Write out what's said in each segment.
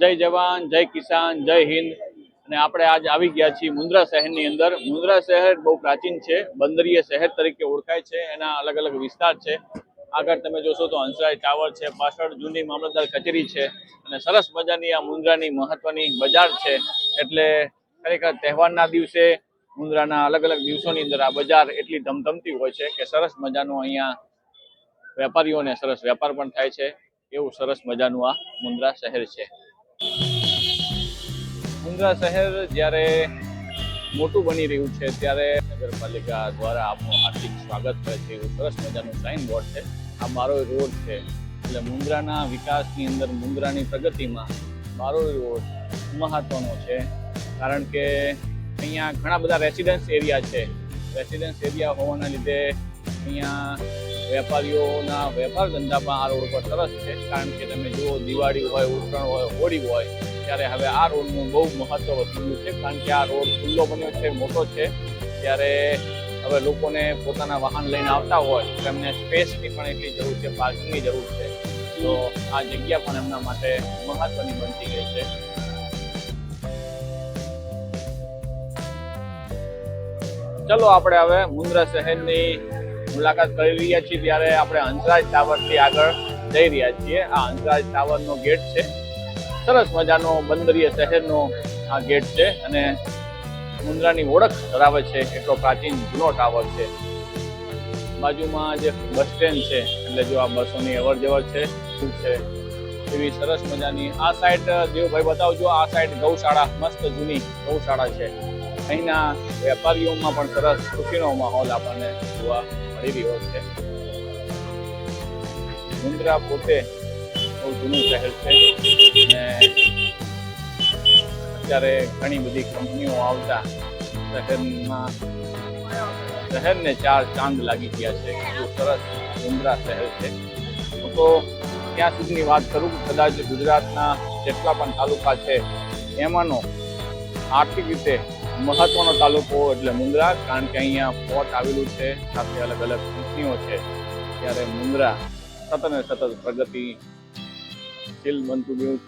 જય જવાન, જય કિસાન, જય હિન્દ. અને આપણે આજ આવી ગયા છીએ મુન્દ્રા શહેરની અંદર. મુન્દ્રા શહેર બહુ પ્રાચીન છે, બંદરીય શહેર તરીકે ઓળખાય છે, એના અલગ અલગ વિસ્તાર છે. આગળ તમે જોશો તો હંસરાય ટાવર છે, પાછળ જૂની મામલતદાર કચેરી છે, અને સરસ મજાની આ મુન્દ્રાની મહત્વની બજાર છે. એટલે ખરેખર તહેવારના દિવસે મુન્દ્રાના અલગ અલગ દિવસોની અંદર આ બજાર એટલી ધમધમતી હોય છે કે સરસ મજાનું અહીંયા વેપારીઓને સરસ વેપાર પણ થાય છે. એવું સરસ મજાનું આ મુન્દ્રા શહેર છે. મુન્દ્રા શહેર જ્યારે મોટું બની રહ્યું છે, ત્યારે નગરપાલિકા દ્વારા આપનું હાર્દિક સ્વાગત કરે છે. એવું સરસ મજાનું સાઇન બોર્ડ છે. આ બારોઈ રોડ છે. એટલે મુંદ્રાના વિકાસની અંદર, મુંદ્રાની પ્રગતિમાં બારોઈ રોડ મહત્વનો છે. કારણ કે અહીંયા ઘણા બધા રેસિડન્સ એરિયા છે. રેસિડન્સ એરિયા હોવાના લીધે અહીંયા વેપારીઓના વેપાર ધંધામાં આ રોડ પર સરસ છે. કારણ કે તમે જુઓ, દિવાળી હોય, ઉત્તરાયણ હોય, હોળી હોય, ત્યારે હવે આ રોડનું બહુ મહત્વ વધી છે. કારણ કે આ રોડ ખુલ્લો બન્યો છે, મોટો છે. ત્યારે હવે લોકોને પોતાના વાહન લઈને આવતા હોય, તો એમને સ્પેસની પણ એટલી જરૂર છે, પાર્કિંગની જરૂર છે. તો આ જગ્યા પણ એમના માટે મહત્વની બનતી ગઈ છે. ચલો, આપણે હવે મુન્દ્રા શહેરની મુલાકાત કરી રહ્યા છીએ ત્યારે આપણે હંસરાજ ટાવરથી આગળ જઈ રહ્યા છીએ. આ હંસરાજ ટાવરનો ગેટ છે. સરસ મજાનો બંદરીય શહેરનો આ ગેટ છે અને મુન્દ્રાની ઓળખ ધરાવે છે એટલો પ્રાચીન જૂનો ટાવર છે. બાજુમાં જે બસ સ્ટેન્ડ છે, એટલે જો આ બસોની અવર જવર છે, શું છે, એવી સરસ મજાની આ સાઈડ, દેવભાઈ બતાવજો, આ સાઈડ ગૌશાળા, મસ્ત જૂની ગૌશાળા છે. અહીંના વેપારીઓમાં પણ સરસ ખુશીનો માહોલ આપણને જોવા મળી રહ્યો છે. મુન્દ્રા પોતે બહુ જૂનું શહેર છે અને અત્યારે ઘણી બધી કંપનીઓ આવતા શહેરમાં શહેરને ચાર ચાંદ લાગી ગયા છે. બહુ સરસ મુન્દ્રા શહેર છે. તો ત્યાં સુધીની વાત કરું કદાચ ગુજરાતના જેટલા પણ તાલુકા છે, એમાંનો આર્થિક રીતે મહત્વનો તાલુકો એટલે મુન્દ્રા કારણ કે અહીંયા પોર્ટ આવેલું છે, સાથે અલગ અલગ કંપનીઓ છે. ત્યારે મુન્દ્રા સતત ને સતત પ્રગતિશીલ બનતું ગયું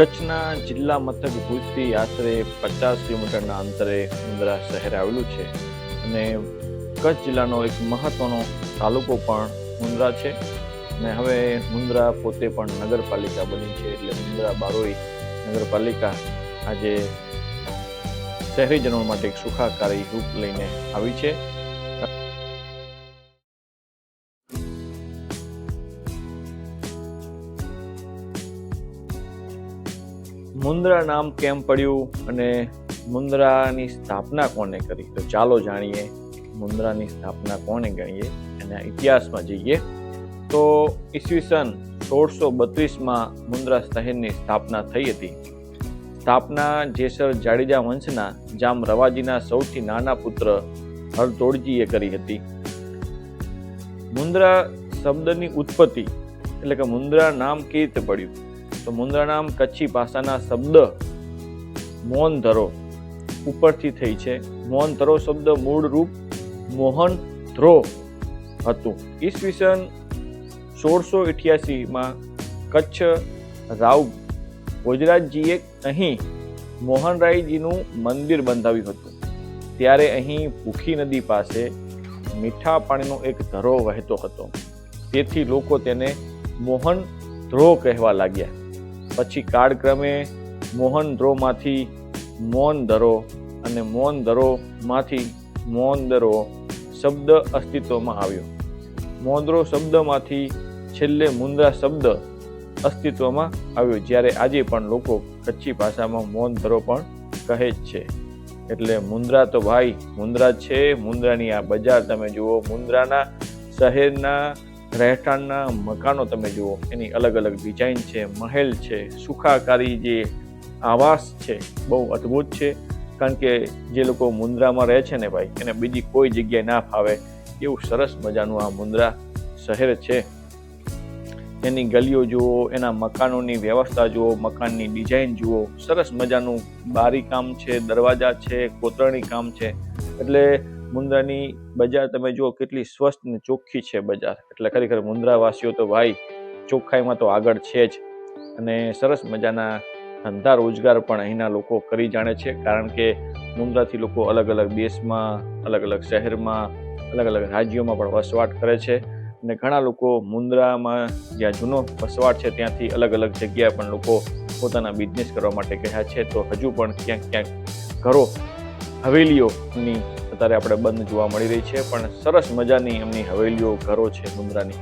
કચ્છના જિલ્લા મથક ભુજથી આશરે પચાસ કિલોમીટરના અંતરે મુંદ્રા શહેર આવેલું છે. અને કચ્છ જિલ્લાનો એક મહત્વનો તાલુકો પણ મુંદ્રા છે. અને હવે મુંદ્રા પોતે પણ નગરપાલિકા બની છે એટલે મુન્દ્રા બારોઈ નગરપાલિકા આજે શહેરીજનો માટે એક સુખાકારી રૂપ લઈને આવી છે. મુન્દ્રા નામ કેમ પડ્યું અને મુન્દ્રાની સ્થાપના કોને કરી? તો ચાલો જાણીએ મુન્દ્રાની સ્થાપના કોને ગણીએ અને ઇતિહાસમાં જઈએ. તો ઈસવીસન સોળસો બત્રીસમાં મુન્દ્રા શહેરની સ્થાપના થઈ હતી. સ્થાપના જેસર જાડેજા વંશના જામ રવાજીના સૌથી નાના પુત્ર હરતોડજીએ કરી હતી. મુન્દ્રા શબ્દની ઉત્પત્તિ એટલે કે મુન્દ્રા નામ કેવી રીતે પડ્યું? તો મુન્દ્રા નામ કચ્છી ભાષાના શબ્દ મોહન ધરો ઉપરથી થઈ છે. મોહન ધરો શબ્દ મૂળ રૂપ મોહન ધ્રો હતું. ઈસવીસન સોળસો અઠ્યાસીમાં કચ્છ રાવ ગુજરાતજીએ અહીં મોહનરાયજીનું મંદિર બંધાવ્યું હતું. ત્યારે અહીં ભૂખી નદી પાસે મીઠા પાણીનો એક ધરો વહેતો હતો. તેથી લોકો તેને મોહન ધ્રો કહેવા લાગ્યા. પછી કાળક્રમે મોહન ધ્રોમાંથી મૌન ધરો અને મૌન ધરોમાંથી મૌન ધરો શબ્દ અસ્તિત્વમાં આવ્યો. મોંદરો શબ્દમાંથી છેલ્લે મુંદ્રા શબ્દ અસ્તિત્વમાં આવ્યો, જ્યારે આજે પણ લોકો કચ્છી ભાષામાં મૌન ધરો પણ કહે જ છે. એટલે મુંદ્રા તો ભાઈ, મુંદ્રા છે, મુંદ્રાની આ બજાર તમે જુઓ, મુંદ્રાના શહેરના રહેઠાણના મકાનો તમે જુઓ, એની અલગ અલગ ડિઝાઇન છે, મહેલ છે, સુખાકારી જે આવાસ છે, બહુ અદ્ભુત છે. કારણ કે જે લોકો મુન્દ્રામાં રહે છે ને ભાઈ, એને બીજી કોઈ જગ્યાએ ના ફાવે. એવું સરસ મજાનું આ મુન્દ્રા શહેર છે. એની ગલીઓ જુઓ, એના મકાનોની વ્યવસ્થા જુઓ, મકાનની ડિઝાઇન જુઓ. સરસ મજાનું બારી કામ છે, દરવાજા છે, કોતરણી કામ છે. એટલે મુન્દ્રાની બજાર તમે જુઓ કેટલી સ્વસ્થ ને ચોખ્ખી છે બજાર. એટલે ખરેખર મુન્દ્રાવાસીઓ તો ભાઈ ચોખ્ખાઈમાં તો આગળ છે જ. અને સરસ મજાના ધંધા રોજગાર પણ અહીંના લોકો કરી જાણે છે. કારણ કે મુન્દ્રાથી લોકો અલગ અલગ દેશમાં, અલગ અલગ શહેરમાં, અલગ અલગ રાજ્યોમાં પણ વસવાટ કરે છે. અને ઘણા લોકો મુન્દ્રામાં જ્યાં જૂનો વસવાટ છે ત્યાંથી અલગ અલગ જગ્યાએ પણ લોકો પોતાના બિઝનેસ કરવા માટે ગયા છે. તો હજુ પણ ક્યાંક ક્યાંક ઘરો હવેલીઓની અત્યારે આપણે બંધ જોવા મળી રહી છે, પણ સરસ મજાની એમની હવેલીઓ, ઘરો છે મુન્દ્રાની.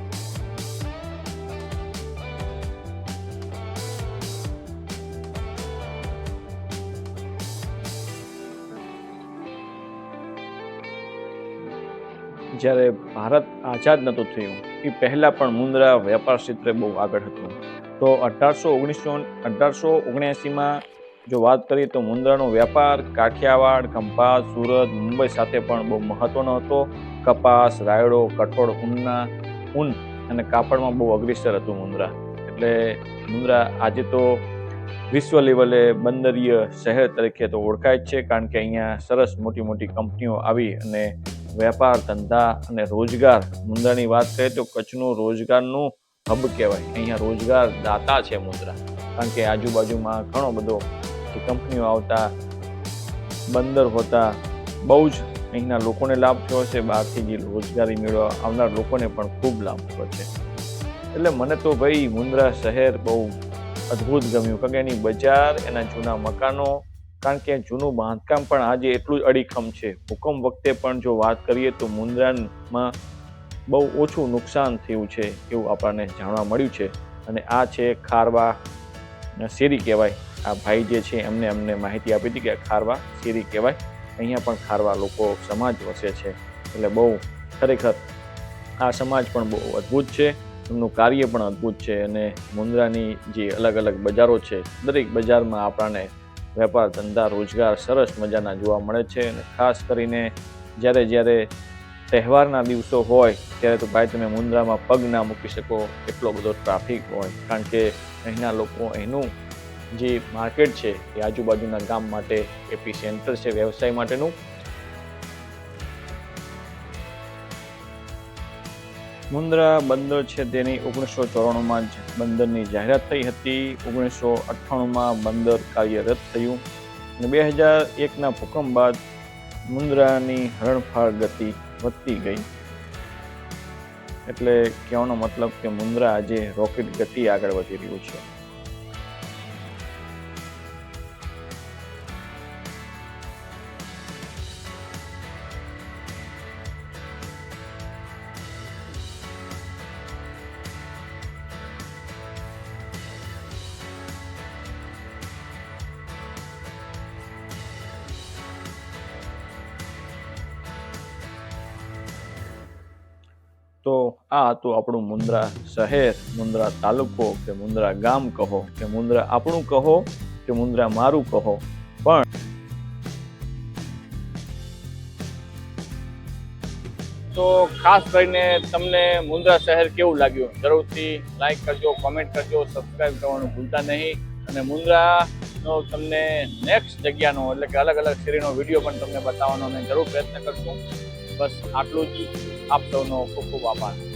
જ્યારે ભારત આઝાદ નહોતું થયું, એ પહેલાં પણ મુન્દ્રા વેપાર ક્ષેત્રે બહુ આગળ હતું. તો અઢારસો ઓગણીસો અઢારસો ઓગણ્યાસીમાં જો વાત કરીએ તો મુંદ્રાનો વેપાર, કાઠિયાવાડ કંપાસ સુરત, મુંબઈ સાથે પણ બહુ મહત્વનો હતો. કપાસ, રાયડો, કઠોળ ઊનના ઊન અને કાપડમાં બહુ અગ્રેસર હતું મુંદ્રા. એટલે મુંદ્રા આજે તો વિશ્વ લેવલે બંદરીય શહેર તરીકે તો ઓળખાય જ છે, કારણ કે અહીંયા સરસ મોટી મોટી કંપનીઓ આવી અને વેપાર, ધંધા અને રોજગાર. મુંદ્રાની વાત કરીએ તો કચ્છનું રોજગારનું હબ કહેવાય. અહીંયા રોજગાર દાતા છે મુંદ્રા. કારણ કે આજુબાજુમાં ઘણો બધો જે કંપનીઓ આવતા, બંદર હોતા, બહુ જ અહીંના લોકોને લાભ થયો છે. બહારથી જે રોજગારી મેળવવા આવનાર લોકોને પણ ખૂબ લાભ થયો છે. એટલે મને તો ભાઈ મુન્દ્રા શહેર બહુ અદ્ભુત ગમ્યું. કારણ કે એની બજાર, એના જૂના મકાનો, કારણ કે જૂનું બાંધકામ પણ આજે એટલું જ અડીખમ છે. ભૂકંપ વખતે પણ જો વાત કરીએ તો મુન્દ્રામાં બહુ ઓછું નુકસાન થયું છે એવું આપણને જાણવા મળ્યું છે. અને આ છે ખારવા શેરી કહેવાય. આ ભાઈ જે છે એમને અમને માહિતી આપી હતી કે ખારવા શેરી કહેવાય. અહીંયા પણ ખારવા લોકો સમાજ વસે છે. એટલે બહુ ખરેખર આ સમાજ પણ બહુ અદ્ભુત છે. એમનું કાર્ય પણ અદ્ભુત છે અને મુન્દ્રાની જે અલગ અલગ બજારો છે, દરેક બજારમાં આપણને વેપાર, ધંધા, રોજગાર સરસ મજાના જોવા મળે છે અને ખાસ કરીને જ્યારે જ્યારે તહેવારના દિવસો હોય ત્યારે તો ભાઈ તમે મુન્દ્રામાં પગ ના મૂકી શકો, એટલો બધો ટ્રાફિક હોય. કારણ કે અહીંના લોકો અહીંનું જે માર્કેટ છે એ આજુબાજુના ગામ માટે, એપી સેન્ટર છે, વ્યવસાય માટેનું. મુન્દ્રા બંદર છે તેની ઓગણીસો ચોરાણુંમાં જ બંદરની જાહેરાત થઈ હતી. ઓગણીસો અઠ્ઠાણુંમાં બંદર કાર્યરત થયું અને બે હજાર એકના ભૂકંપ બાદ મુન્દ્રાની હરણફાળ ગતિ વધતી ગઈ. એટલે કહેવાનો મતલબ કે મુન્દ્રા આજે રોકેટ ગતિ આગળ વધી રહ્યું છે. તો આ હતું આપણું મુન્દ્રા શહેર મુન્દ્રા તાલુકો કે મુન્દ્રા ગામ કહો, કે મુન્દ્રા આપણું કહો, કે મુન્દ્રા મારું કહો. પણ તો ખાસ કરીને તમને મુન્દ્રા શહેર કેવું લાગ્યું? જરૂરથી લાઈક કરજો કોમેન્ટ કરજો સબસ્ક્રાઇબ કરવાનું ભૂલતા નહીં. અને મુન્દ્રાનો તમને નેક્સ્ટ જગ્યાનો એટલે કે અલગ અલગ શેરીનો વીડિયો પણ તમને બતાવવાનો અમે જરૂર પ્રયત્ન કરશું બસ આટલું જ આપ સૌનો ખૂબ ખૂબ આભાર.